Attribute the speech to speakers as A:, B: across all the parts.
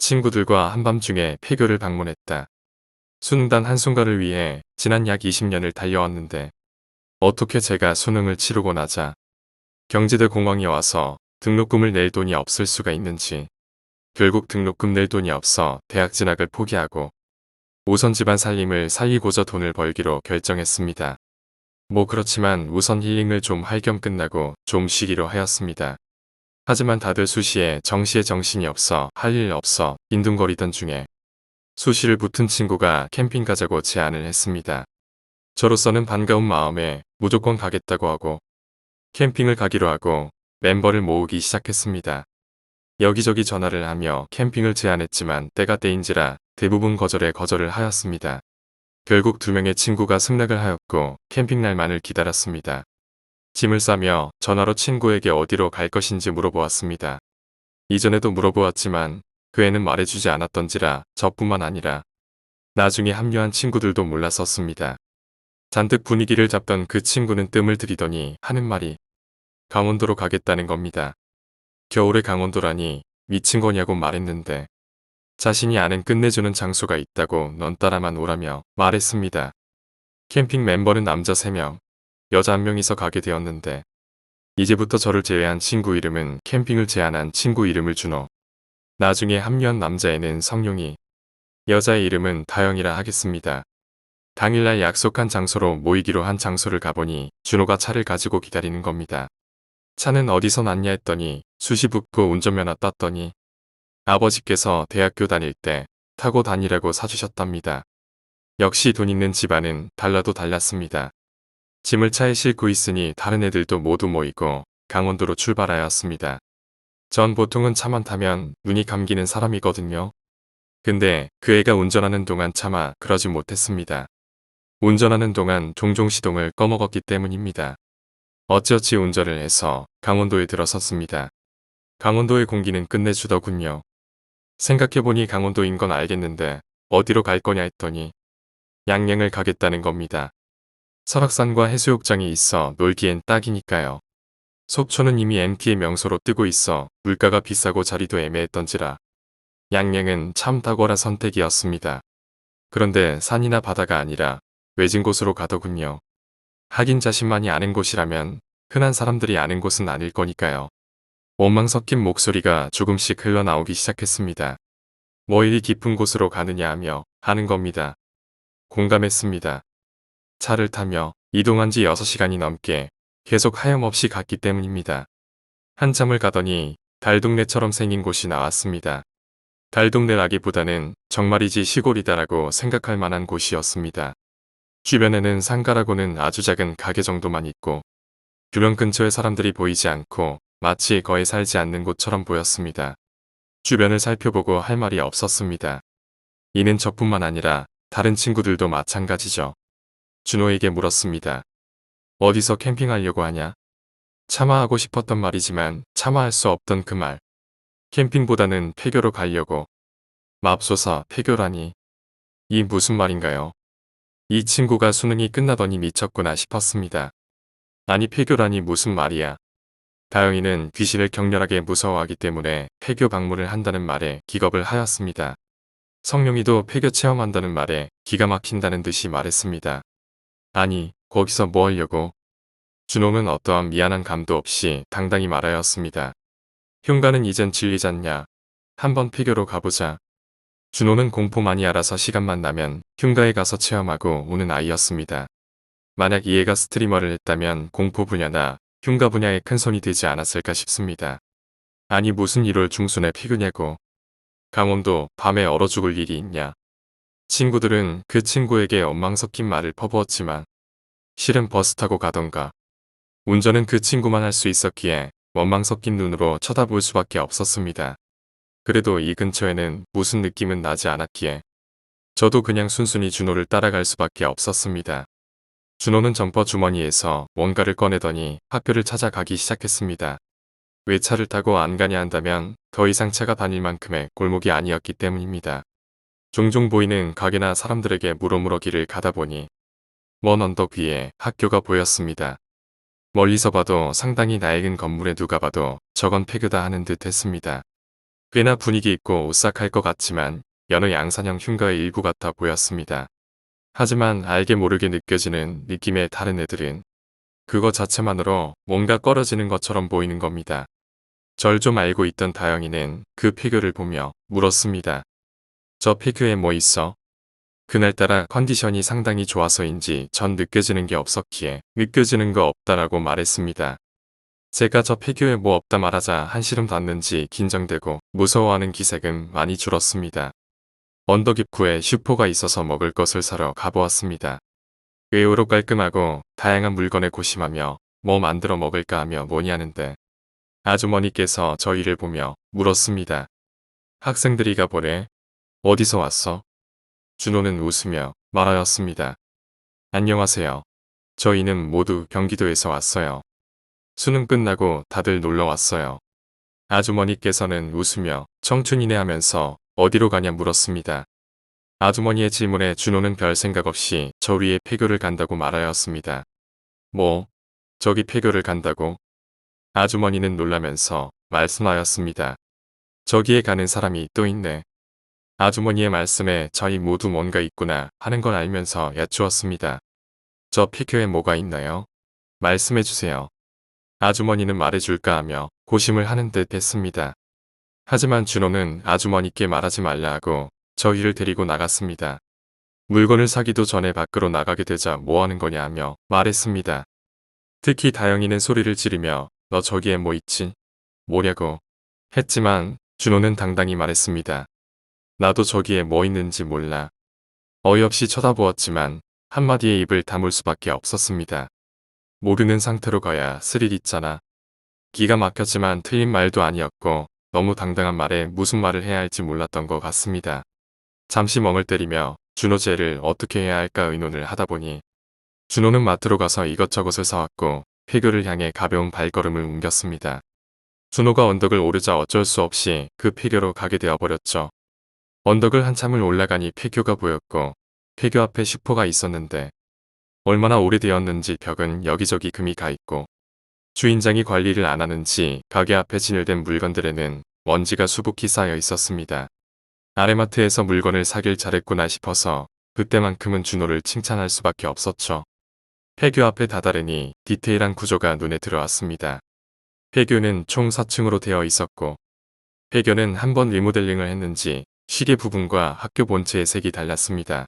A: 친구들과 한밤중에 폐교를 방문했다. 수능단 한순간을 위해 지난 약 20년을 달려왔는데 어떻게 제가 수능을 치르고 나자 경제대 공항에 와서 등록금을 낼 돈이 없을 수가 있는지 결국 등록금 낼 돈이 없어 대학 진학을 포기하고 우선 집안 살림을 살리고자 돈을 벌기로 결정했습니다. 뭐 그렇지만 우선 힐링을 좀 할 겸 끝나고 좀 쉬기로 하였습니다. 하지만 다들 수시에 정시에 정신이 없어 할 일 없어 빈둥거리던 중에 수시를 붙은 친구가 캠핑 가자고 제안을 했습니다. 저로서는 반가운 마음에 무조건 가겠다고 하고 캠핑을 가기로 하고 멤버를 모으기 시작했습니다. 여기저기 전화를 하며 캠핑을 제안했지만 때가 때인지라 대부분 거절에 거절을 하였습니다. 결국 두 명의 친구가 승낙을 하였고 캠핑 날만을 기다렸습니다. 짐을 싸며 전화로 친구에게 어디로 갈 것인지 물어보았습니다. 이전에도 물어보았지만 그 애는 말해주지 않았던지라 저뿐만 아니라 나중에 합류한 친구들도 몰랐었습니다. 잔뜩 분위기를 잡던 그 친구는 뜸을 들이더니 하는 말이 강원도로 가겠다는 겁니다. 겨울에 강원도라니 미친 거냐고 말했는데 자신이 아는 끝내주는 장소가 있다고 넌 따라만 오라며 말했습니다. 캠핑 멤버는 남자 3명, 여자 1명이서 가게 되었는데 이제부터 저를 제외한 친구 이름은 캠핑을 제안한 친구 이름을 준호. 나중에 합류한 남자애는 성룡이, 여자의 이름은 다영이라 하겠습니다. 당일날 약속한 장소로 모이기로 한 장소를 가보니 준호가 차를 가지고 기다리는 겁니다. 차는 어디서 났냐 했더니 수시 붙고 운전면허 땄더니 아버지께서 대학교 다닐 때 타고 다니라고 사주셨답니다. 역시 돈 있는 집안은 달라도 달랐습니다. 짐을 차에 싣고 있으니 다른 애들도 모두 모이고 강원도로 출발하였습니다. 전 보통은 차만 타면 눈이 감기는 사람이거든요. 근데 그 애가 운전하는 동안 차마 그러지 못했습니다. 운전하는 동안 종종 시동을 꺼먹었기 때문입니다. 어찌어찌 운전을 해서 강원도에 들어섰습니다. 강원도의 공기는 끝내주더군요. 생각해보니 강원도인 건 알겠는데 어디로 갈 거냐 했더니 양양을 가겠다는 겁니다. 설악산과 해수욕장이 있어 놀기엔 딱이니까요. 속초는 이미 MT의 명소로 뜨고 있어 물가가 비싸고 자리도 애매했던지라 양양은 참 탁월한 선택이었습니다. 그런데 산이나 바다가 아니라 외진 곳으로 가더군요. 하긴 자신만이 아는 곳이라면 흔한 사람들이 아는 곳은 아닐 거니까요. 원망 섞인 목소리가 조금씩 흘러나오기 시작했습니다. 뭐 이리 깊은 곳으로 가느냐 하며 하는 겁니다. 공감했습니다. 차를 타며 이동한 지 6시간이 넘게 계속 하염없이 갔기 때문입니다. 한참을 가더니 달동네처럼 생긴 곳이 나왔습니다. 달동네라기보다는 정말이지 시골이다라고 생각할 만한 곳이었습니다. 주변에는 상가라고는 아주 작은 가게 정도만 있고 주변 근처에 사람들이 보이지 않고 마치 거의 살지 않는 곳처럼 보였습니다. 주변을 살펴보고 할 말이 없었습니다. 이는 저뿐만 아니라 다른 친구들도 마찬가지죠. 준호에게 물었습니다. 어디서 캠핑하려고 하냐? 참아하고 싶었던 말이지만 참아할 수 없던 그 말. 캠핑보다는 폐교로 가려고. 맙소사 폐교라니. 이 무슨 말인가요? 이 친구가 수능이 끝나더니 미쳤구나 싶었습니다. 아니 폐교라니 무슨 말이야. 다영이는 귀신을 격렬하게 무서워하기 때문에 폐교 방문을 한다는 말에 기겁을 하였습니다. 성룡이도 폐교 체험한다는 말에 기가 막힌다는 듯이 말했습니다. 아니, 거기서 뭐 하려고? 준호는 어떠한 미안한 감도 없이 당당히 말하였습니다. 흉가는 이젠 질리잖냐. 한번 폐교로 가보자. 준호는 공포 많이 알아서 시간만 나면 흉가에 가서 체험하고 오는 아이였습니다. 만약 이 애가 스트리머를 했다면 공포 분야나 흉가 분야에 큰 손이 되지 않았을까 싶습니다. 아니 무슨 1월 중순에 피그냐고. 강원도 밤에 얼어 죽을 일이 있냐. 친구들은 그 친구에게 엉망 섞인 말을 퍼부었지만 실은 버스 타고 가던가. 운전은 그 친구만 할 수 있었기에 원망 섞인 눈으로 쳐다볼 수밖에 없었습니다. 그래도 이 근처에는 무슨 느낌은 나지 않았기에 저도 그냥 순순히 준호를 따라갈 수밖에 없었습니다. 준호는 점퍼 주머니에서 뭔가를 꺼내더니 학교를 찾아가기 시작했습니다. 왜 차를 타고 안 가냐 한다면 더 이상 차가 다닐 만큼의 골목이 아니었기 때문입니다. 종종 보이는 가게나 사람들에게 물어물어 길을 가다 보니 먼 언덕 위에 학교가 보였습니다. 멀리서 봐도 상당히 낡은 건물에 누가 봐도 저건 폐교다 하는 듯 했습니다. 꽤나 분위기 있고 오싹할 것 같지만 여느 양산형 흉가의 일부 같아 보였습니다. 하지만 알게 모르게 느껴지는 느낌의 다른 애들은 그거 자체만으로 뭔가 꺼려지는 것처럼 보이는 겁니다. 절 좀 알고 있던 다영이는 그 피규를 보며 물었습니다. 저 피규에 뭐 있어? 그날따라 컨디션이 상당히 좋아서인지 전 느껴지는 게 없었기에 느껴지는 거 없다라고 말했습니다. 제가 저 피규에 뭐 없다 말하자 한시름 닿는지 긴장되고 무서워하는 기색은 많이 줄었습니다. 언덕 입구에 슈퍼가 있어서 먹을 것을 사러 가보았습니다. 의외로 깔끔하고 다양한 물건에 고심하며 뭐 만들어 먹을까 하며 뭐냐는데 아주머니께서 저희를 보며 물었습니다. 학생들이 가보래. 어디서 왔어? 준호는 웃으며 말하였습니다. 안녕하세요. 저희는 모두 경기도에서 왔어요. 수능 끝나고 다들 놀러 왔어요. 아주머니께서는 웃으며 청춘이네 하면서 어디로 가냐 물었습니다. 아주머니의 질문에 준호는 별 생각 없이 저 위에 폐교를 간다고 말하였습니다. 뭐, 저기 폐교를 간다고? 아주머니는 놀라면서 말씀하였습니다. 저기에 가는 사람이 또 있네. 아주머니의 말씀에 저희 모두 뭔가 있구나 하는 걸 알면서 여쭈었습니다. 저 피규어에 뭐가 있나요? 말씀해 주세요. 아주머니는 말해줄까 하며 고심을 하는 듯 했습니다. 하지만 준호는 아주머니께 말하지 말라 하고 저희를 데리고 나갔습니다. 물건을 사기도 전에 밖으로 나가게 되자 뭐 하는 거냐 하며 말했습니다. 특히 다영이는 소리를 지르며 너 저기에 뭐 있지? 뭐냐고 했지만 준호는 당당히 말했습니다. 나도 저기에 뭐 있는지 몰라. 어이없이 쳐다보았지만 한마디에 입을 다물 수밖에 없었습니다. 모르는 상태로 가야 스릴 있잖아. 기가 막혔지만 틀린 말도 아니었고 너무 당당한 말에 무슨 말을 해야 할지 몰랐던 것 같습니다. 잠시 멍을 때리며 준호제를 어떻게 해야 할까 의논을 하다 보니 준호는 마트로 가서 이것저것을 사왔고 폐교를 향해 가벼운 발걸음을 옮겼습니다. 준호가 언덕을 오르자 어쩔 수 없이 그 폐교로 가게 되어버렸죠. 언덕을 한참을 올라가니 폐교가 보였고 폐교 앞에 슈퍼가 있었는데 얼마나 오래되었는지 벽은 여기저기 금이 가 있고 주인장이 관리를 안 하는지 가게 앞에 진열된 물건들에는 먼지가 수북히 쌓여 있었습니다. 아래마트에서 물건을 사길 잘했구나 싶어서 그때만큼은 준호를 칭찬할 수밖에 없었죠. 폐교 앞에 다다르니 디테일한 구조가 눈에 들어왔습니다. 폐교는 총 4층으로 되어 있었고 폐교는 한 번 리모델링을 했는지 시계 부분과 학교 본체의 색이 달랐습니다.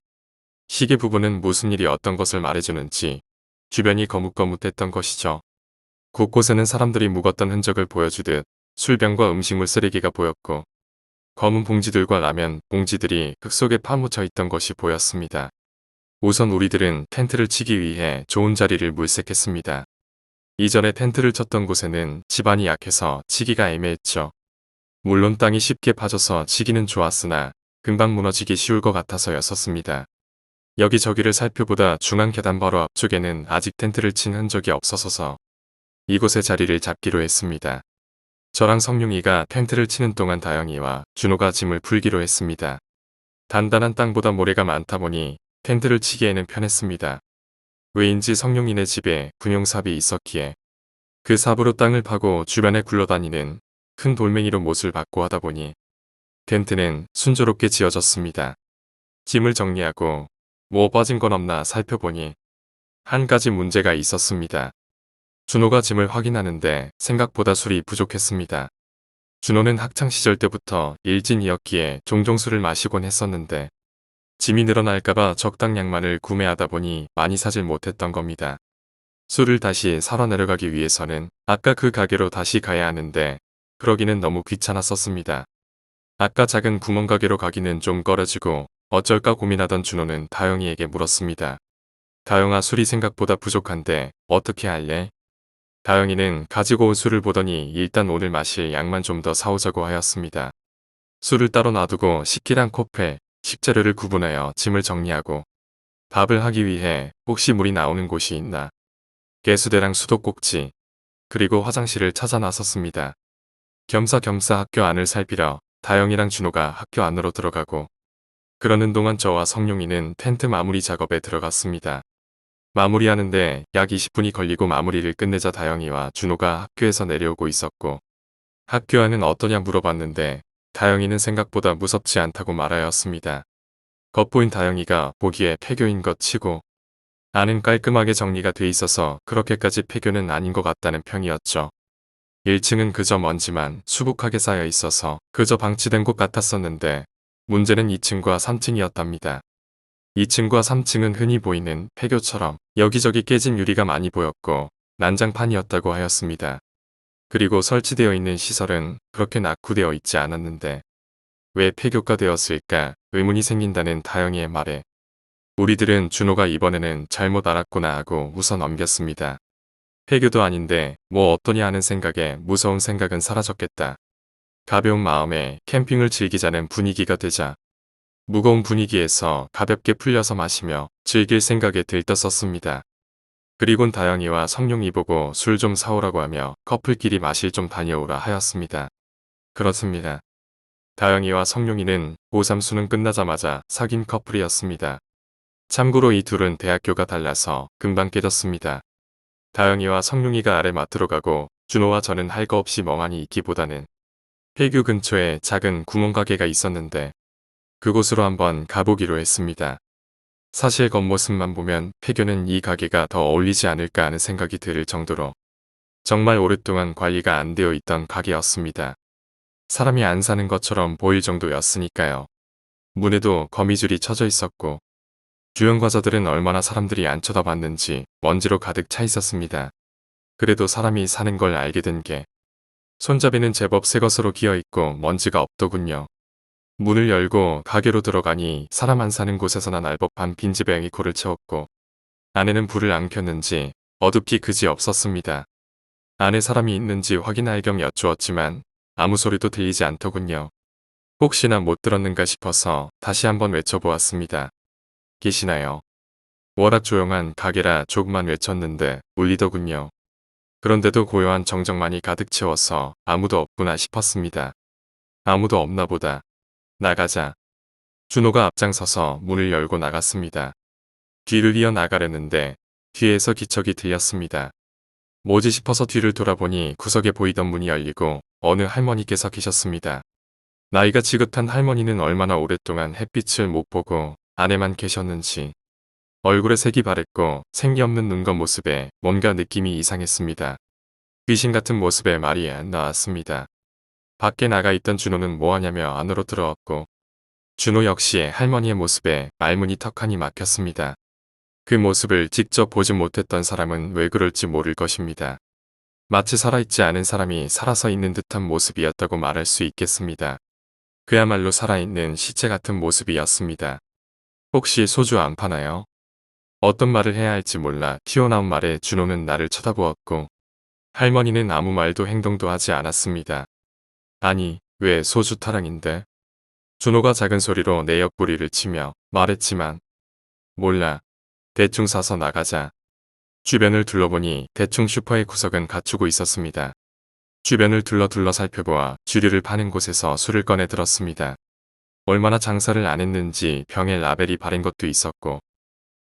A: 시계 부분은 무슨 일이 어떤 것을 말해주는지 주변이 거뭇거뭇했던 것이죠. 곳곳에는 사람들이 묵었던 흔적을 보여주듯 술병과 음식물 쓰레기가 보였고 검은 봉지들과 라면 봉지들이 흙 속에 파묻혀 있던 것이 보였습니다. 우선 우리들은 텐트를 치기 위해 좋은 자리를 물색했습니다. 이전에 텐트를 쳤던 곳에는 집안이 약해서 치기가 애매했죠. 물론 땅이 쉽게 파져서 치기는 좋았으나 금방 무너지기 쉬울 것 같아서였었습니다. 여기저기를 살펴보다 중앙 계단 바로 앞쪽에는 아직 텐트를 친 흔적이 없어서서 이곳에 자리를 잡기로 했습니다. 저랑 성룡이가 텐트를 치는 동안 다영이와 준호가 짐을 풀기로 했습니다. 단단한 땅보다 모래가 많다 보니 텐트를 치기에는 편했습니다. 왜인지 성룡이네 집에 군용삽이 있었기에 그 삽으로 땅을 파고 주변에 굴러다니는 큰 돌멩이로 못을 받고 하다 보니 텐트는 순조롭게 지어졌습니다. 짐을 정리하고 뭐 빠진 건 없나 살펴보니 한 가지 문제가 있었습니다. 준호가 짐을 확인하는데 생각보다 술이 부족했습니다. 준호는 학창시절 때부터 일진이었기에 종종 술을 마시곤 했었는데 짐이 늘어날까봐 적당량만을 구매하다 보니 많이 사질 못했던 겁니다. 술을 다시 사러 내려가기 위해서는 아까 그 가게로 다시 가야 하는데 그러기는 너무 귀찮았었습니다. 아까 작은 구멍가게로 가기는 좀 꺼려지고 어쩔까 고민하던 준호는 다영이에게 물었습니다. 다영아 술이 생각보다 부족한데 어떻게 할래? 다영이는 가지고 온 술을 보더니 일단 오늘 마실 양만 좀 더 사오자고 하였습니다. 술을 따로 놔두고 식기랑 코페, 식재료를 구분하여 짐을 정리하고 밥을 하기 위해 혹시 물이 나오는 곳이 있나 개수대랑 수도꼭지 그리고 화장실을 찾아 나섰습니다. 겸사겸사 학교 안을 살피러 다영이랑 준호가 학교 안으로 들어가고 그러는 동안 저와 성룡이는 텐트 마무리 작업에 들어갔습니다. 마무리하는데 약 20분이 걸리고 마무리를 끝내자 다영이와 준호가 학교에서 내려오고 있었고 학교 안은 어떠냐 물어봤는데 다영이는 생각보다 무섭지 않다고 말하였습니다. 겉보인 다영이가 보기에 폐교인 것 치고 안은 깔끔하게 정리가 돼 있어서 그렇게까지 폐교는 아닌 것 같다는 평이었죠. 1층은 그저 먼지만 수북하게 쌓여 있어서 그저 방치된 곳 같았었는데 문제는 2층과 3층이었답니다. 2층과 3층은 흔히 보이는 폐교처럼 여기저기 깨진 유리가 많이 보였고 난장판이었다고 하였습니다. 그리고 설치되어 있는 시설은 그렇게 낙후되어 있지 않았는데 왜 폐교가 되었을까 의문이 생긴다는 다영이의 말에 우리들은 준호가 이번에는 잘못 알았구나 하고 웃어 넘겼습니다. 폐교도 아닌데 뭐 어떠냐 하는 생각에 무서운 생각은 사라졌겠다. 가벼운 마음에 캠핑을 즐기자는 분위기가 되자 무거운 분위기에서 가볍게 풀려서 마시며 즐길 생각에 들떴었습니다. 그리곤 다영이와 성룡이 보고 술 좀 사오라고 하며 커플끼리 마실 좀 다녀오라 하였습니다. 그렇습니다. 다영이와 성룡이는 고3 수능 끝나자마자 사귄 커플이었습니다. 참고로 이 둘은 대학교가 달라서 금방 깨졌습니다. 다영이와 성룡이가 아래 맡으러 가고 준호와 저는 할 거 없이 멍하니 있기보다는 폐교 근처에 작은 구멍가게가 있었는데 그곳으로 한번 가보기로 했습니다. 사실 겉모습만 보면 폐교는 이 가게가 더 어울리지 않을까 하는 생각이 들 정도로 정말 오랫동안 관리가 안 되어 있던 가게였습니다. 사람이 안 사는 것처럼 보일 정도였으니까요. 문에도 거미줄이 쳐져 있었고 주연 과자들은 얼마나 사람들이 안 쳐다봤는지 먼지로 가득 차 있었습니다. 그래도 사람이 사는 걸 알게 된 게 손잡이는 제법 새 것으로 기어 있고 먼지가 없더군요. 문을 열고 가게로 들어가니 사람 안 사는 곳에서 난 알법한 빈집에 앵이코를 채웠고 안에는 불을 안 켰는지 어둡기 그지 없었습니다. 안에 사람이 있는지 확인할 겸 여쭈었지만 아무 소리도 들리지 않더군요. 혹시나 못 들었는가 싶어서 다시 한번 외쳐보았습니다. 계시나요? 워낙 조용한 가게라 조금만 외쳤는데 울리더군요. 그런데도 고요한 정적만이 가득 채워서 아무도 없구나 싶었습니다. 아무도 없나 보다. 나가자. 준호가 앞장서서 문을 열고 나갔습니다. 뒤를 이어 나가려는데 뒤에서 기척이 들렸습니다. 뭐지 싶어서 뒤를 돌아보니 구석에 보이던 문이 열리고 어느 할머니께서 계셨습니다. 나이가 지긋한 할머니는 얼마나 오랫동안 햇빛을 못 보고 안에만 계셨는지 얼굴에 색이 바랬고 생기 없는 눈과 모습에 뭔가 느낌이 이상했습니다. 귀신 같은 모습에 말이 안 나왔습니다. 밖에 나가 있던 준호는 뭐하냐며 안으로 들어왔고 준호 역시 할머니의 모습에 말문이 턱하니 막혔습니다. 그 모습을 직접 보지 못했던 사람은 왜 그럴지 모를 것입니다. 마치 살아있지 않은 사람이 살아서 있는 듯한 모습이었다고 말할 수 있겠습니다. 그야말로 살아있는 시체 같은 모습이었습니다. 혹시 소주 안 파나요? 어떤 말을 해야 할지 몰라 튀어나온 말에 준호는 나를 쳐다보았고 할머니는 아무 말도 행동도 하지 않았습니다. 아니, 왜 소주 타랑인데? 준호가 작은 소리로 내 옆구리를 치며 말했지만 몰라. 대충 사서 나가자. 주변을 둘러보니 대충 슈퍼의 구석은 갖추고 있었습니다. 주변을 둘러 둘러 살펴보아 주류를 파는 곳에서 술을 꺼내 들었습니다. 얼마나 장사를 안 했는지 병에 라벨이 바른 것도 있었고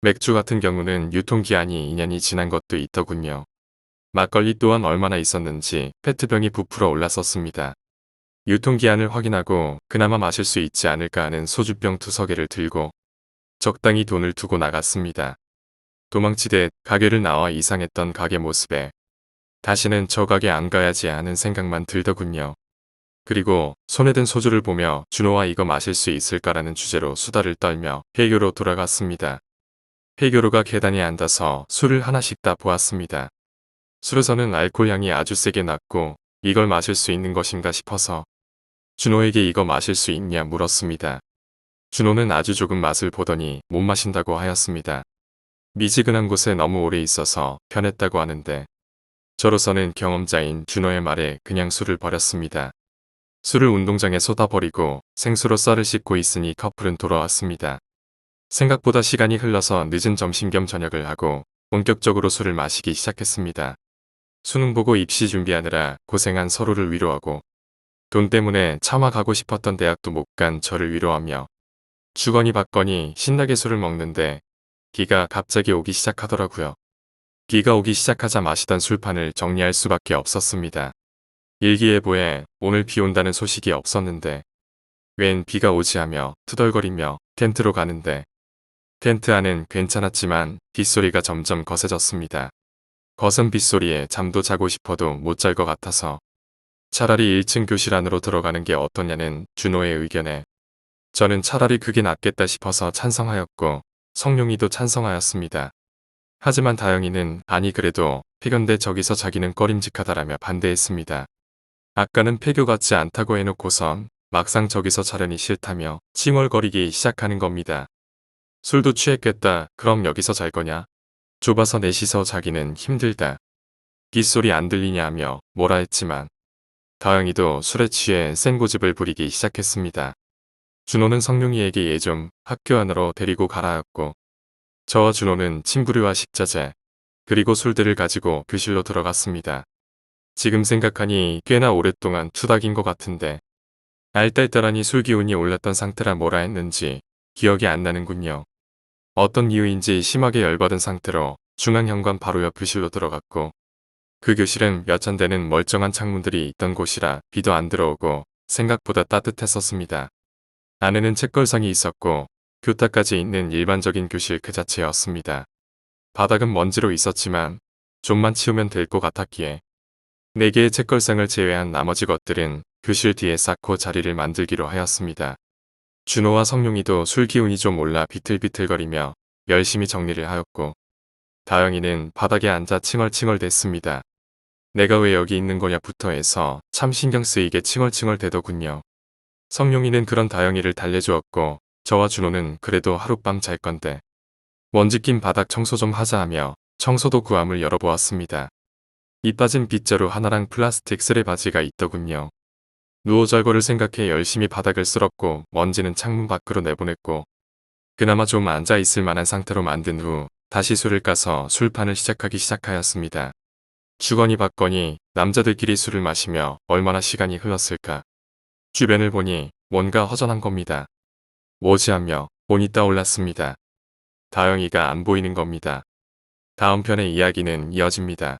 A: 맥주 같은 경우는 유통기한이 2년이 지난 것도 있더군요. 막걸리 또한 얼마나 있었는지 페트병이 부풀어 올랐었습니다. 유통기한을 확인하고 그나마 마실 수 있지 않을까 하는 소주병 두서 개를 들고 적당히 돈을 두고 나갔습니다. 도망치듯 가게를 나와 이상했던 가게 모습에 다시는 저 가게 안 가야지 하는 생각만 들더군요. 그리고 손에 든 소주를 보며 준호와 이거 마실 수 있을까라는 주제로 수다를 떨며 폐교로 돌아갔습니다. 폐교로가 계단에 앉아서 술을 하나씩 다 보았습니다. 술에서는 알코올 향이 아주 세게 났고 이걸 마실 수 있는 것인가 싶어서 준호에게 이거 마실 수 있냐 물었습니다. 준호는 아주 조금 맛을 보더니 못 마신다고 하였습니다. 미지근한 곳에 너무 오래 있어서 편했다고 하는데 저로서는 경험자인 준호의 말에 그냥 술을 버렸습니다. 술을 운동장에 쏟아버리고 생수로 쌀을 씻고 있으니 커플은 돌아왔습니다. 생각보다 시간이 흘러서 늦은 점심 겸 저녁을 하고 본격적으로 술을 마시기 시작했습니다. 수능 보고 입시 준비하느라 고생한 서로를 위로하고 돈 때문에 차마 가고 싶었던 대학도 못 간 저를 위로하며 주거니 받거니 신나게 술을 먹는데 비가 갑자기 오기 시작하더라고요. 비가 오기 시작하자 마시던 술판을 정리할 수밖에 없었습니다. 일기예보에 오늘 비 온다는 소식이 없었는데 웬 비가 오지 하며 투덜거리며 텐트로 가는데 텐트 안은 괜찮았지만 빗소리가 점점 거세졌습니다. 거센 빗소리에 잠도 자고 싶어도 못 잘 것 같아서 차라리 1층 교실 안으로 들어가는 게 어떠냐는 준호의 의견에 저는 차라리 그게 낫겠다 싶어서 찬성하였고 성룡이도 찬성하였습니다. 하지만 다영이는 아니 그래도 폐견데 저기서 자기는 꺼림직하다라며 반대했습니다. 아까는 폐교 같지 않다고 해놓고선 막상 저기서 자려니 싫다며 칭얼거리기 시작하는 겁니다. 술도 취했겠다. 그럼 여기서 잘 거냐? 좁아서 넷이서 자기는 힘들다. 빗소리 안 들리냐 하며 뭐라 했지만 다영이도 술에 취해 센 고집을 부리기 시작했습니다. 준호는 성룡이에게 얘 좀 학교 안으로 데리고 가라 했고 저와 준호는 침부류와 식자재 그리고 술들을 가지고 교실로 들어갔습니다. 지금 생각하니 꽤나 오랫동안 투닥인 것 같은데 알딸딸하니 술 기운이 올랐던 상태라 뭐라 했는지 기억이 안 나는군요. 어떤 이유인지 심하게 열받은 상태로 중앙현관 바로 옆 교실로 들어갔고 그 교실은 몇 천 대는 멀쩡한 창문들이 있던 곳이라 비도 안 들어오고 생각보다 따뜻했었습니다. 안에는 책걸상이 있었고 교탁까지 있는 일반적인 교실 그 자체였습니다. 바닥은 먼지로 있었지만 좀만 치우면 될 것 같았기에 네 개의 책걸상을 제외한 나머지 것들은 교실 뒤에 쌓고 자리를 만들기로 하였습니다. 준호와 성룡이도 술 기운이 좀 올라 비틀비틀거리며 열심히 정리를 하였고 다영이는 바닥에 앉아 칭얼칭얼 댔습니다. 내가 왜 여기 있는 거냐부터 해서 참 신경 쓰이게 칭얼칭얼 대더군요. 성룡이는 그런 다영이를 달래주었고 저와 준호는 그래도 하룻밤 잘 건데 먼지 낀 바닥 청소 좀 하자 하며 청소도 구함을 열어보았습니다. 이 빠진 빗자루 하나랑 플라스틱 쓰레바지가 있더군요. 누워 잘 거를 생각해 열심히 바닥을 쓸었고 먼지는 창문 밖으로 내보냈고 그나마 좀 앉아 있을 만한 상태로 만든 후 다시 술을 까서 술판을 시작하기 시작하였습니다. 주거니 받거니 남자들끼리 술을 마시며 얼마나 시간이 흘렀을까. 주변을 보니 뭔가 허전한 겁니다. 뭐지 하며 본이 떠올랐습니다. 다영이가 안 보이는 겁니다. 다음 편의 이야기는 이어집니다.